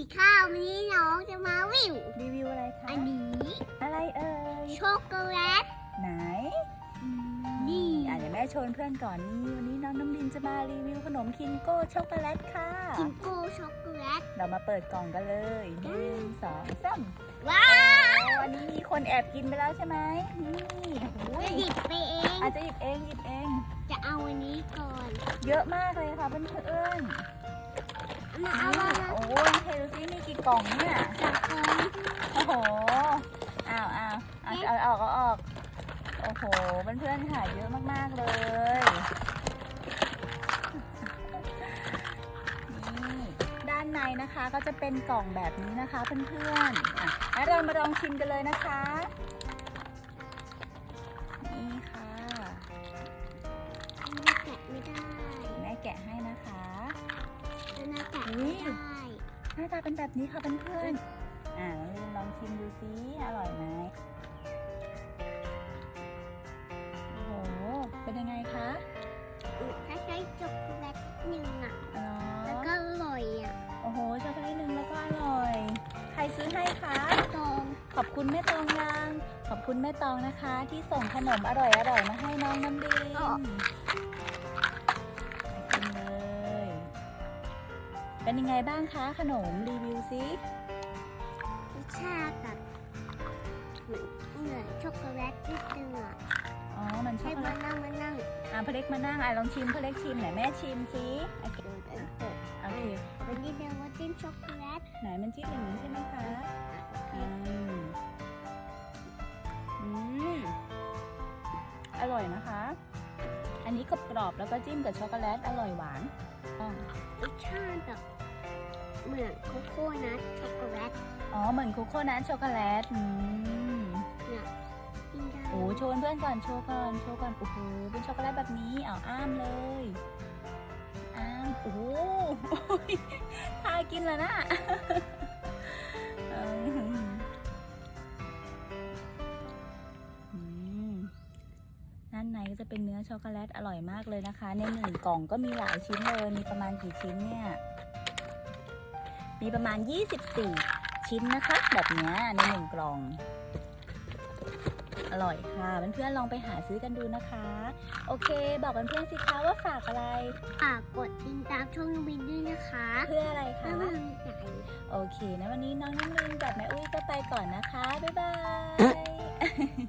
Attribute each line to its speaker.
Speaker 1: ดีค่ะวันนี้น้องจะมาวิว
Speaker 2: รีวิวอะไรคะ
Speaker 1: อันนี้
Speaker 2: อะไรเอ่ย
Speaker 1: ช็อกโกแลต
Speaker 2: ไหน
Speaker 1: นี่
Speaker 2: อะเดี๋ยวแม่ชวนเพื่อนก่อนนี่วันนี้น้องน้ำดินจะมารีวิวขนมคิงโก้ช็อกโกแลตค่ะ
Speaker 1: คิงโก้ช็อกโกแลต
Speaker 2: เรามาเปิดกล่องกันเลยหนึ่งสองสาม
Speaker 1: ว้า
Speaker 2: โอ้วันนี้มีคนแอบกินไปแล้วใช่ไหมนี่โอ้
Speaker 1: วยหยิบไปเอง
Speaker 2: อาจจะหยิบเองหยิบเอง
Speaker 1: จะเอาวันนี้ก่อน
Speaker 2: เยอะมากเลยค่ะเพื่อน
Speaker 1: เอา
Speaker 2: ๆ
Speaker 1: มาเอามา
Speaker 2: โอ้ยเฮดูซิมีกี่กล่องเนี่ย
Speaker 1: จับก่อน
Speaker 2: โอ้โหอ้าวอ้าวเอาเอาเอาออกเอาออกโอ้โหเพื่อนๆค่ะเยอะมากๆเลยนี่ด้านในนะคะก็จะเป็นกล่องแบบนี้นะคะเพื่อนๆอะแล้วเรามาลองชิมกันเลยนะคะนี่ค่ะ
Speaker 1: อัน น้า
Speaker 2: ตาเป็นแบบนี้ค่ะเพื่อนๆอ่าลองชิมดูซิอร่อยไหมโอ้โหเป็นยังไงคะ
Speaker 1: ถ้าใช้ช็อกโกแลตนิดนึงอะ
Speaker 2: อ๋อ
Speaker 1: แล้วก็อร่อยอะ
Speaker 2: โอ้โหช็อกโกแลตหนึ่งแล้วก็อร่อย ใครซื้อให้คะ
Speaker 1: ตอง
Speaker 2: ขอบคุณแม่ตองยังขอบคุณแม่ตองนะคะ ที่ส่งขนมอร่อยอร่อยๆมาให้น้องน้ำดิน เป็นยังไงบ้างคะขนมรีวิวซิ
Speaker 1: รสชาติแบบเหมือนเหมือนช็อกโกแลตนิดนึงอะ
Speaker 2: อ๋อมันช็อ
Speaker 1: ให้
Speaker 2: กโกแล
Speaker 1: มา
Speaker 2: ต
Speaker 1: นั่งมานั่ง
Speaker 2: อะพอเล็กมานั่งอะลองชิมพอเล็กชิมไหนแม่ชิมซิโอเค
Speaker 1: ดูเป็นหก
Speaker 2: โอเค
Speaker 1: วันนี้เดี๋ยวว่าจิ้มช็อกโกแลต
Speaker 2: ไหนมันจิ้มอย่างนี้ใช่ไหมคะอืมอืมอร่อยนะคะ อันนี้กรอบๆแล้วก็จิ้มกับช็อกโกแลตอร่อยหวานอ๋อ
Speaker 1: รสชาติแบบ เหมือนโคโค่นัทช็อกโกแลต
Speaker 2: อ๋อเหมือนโคโค่นัทช็อกโกแลตอืม
Speaker 1: เนี่ยกินได้
Speaker 2: โอ้โชว์เพื่อนก่อนโชว์ก่อนโชว์ก่อนโอ้โหเป็นช็อกโกแลตแบบนี้เอาอ้ามเลยอ้ามโอ้โหทากินแล้วนะอืมอืมด้านในก็จะเป็นเนื้อช็อกโกแลตอร่อยมากเลยนะคะ ในหนึ่งกล่องก็มีหลายชิ้นเลยมีประมาณกี่ชิ้นเนี่ย มีประมาณ 24 ชิ้นนะคะ แบบเนี้ยในหนึ่งกล่อง อร่อยค่ะ เพื่อนๆลองไปหาซื้อกันดูนะคะ โอเค บอกกันเพื่อนๆสิคะว่าฝากอะไร
Speaker 1: ฝากกดติดตามช่องวินด้วยนะคะ
Speaker 2: เพื่ออะไร
Speaker 1: เพื่
Speaker 2: คะ
Speaker 1: อเพื่อนใจ
Speaker 2: โอเคนะวันนี้น้องน้ำลินกับแม่อุ้ยก็ไปก่อนนะคะ บ๊ายบาย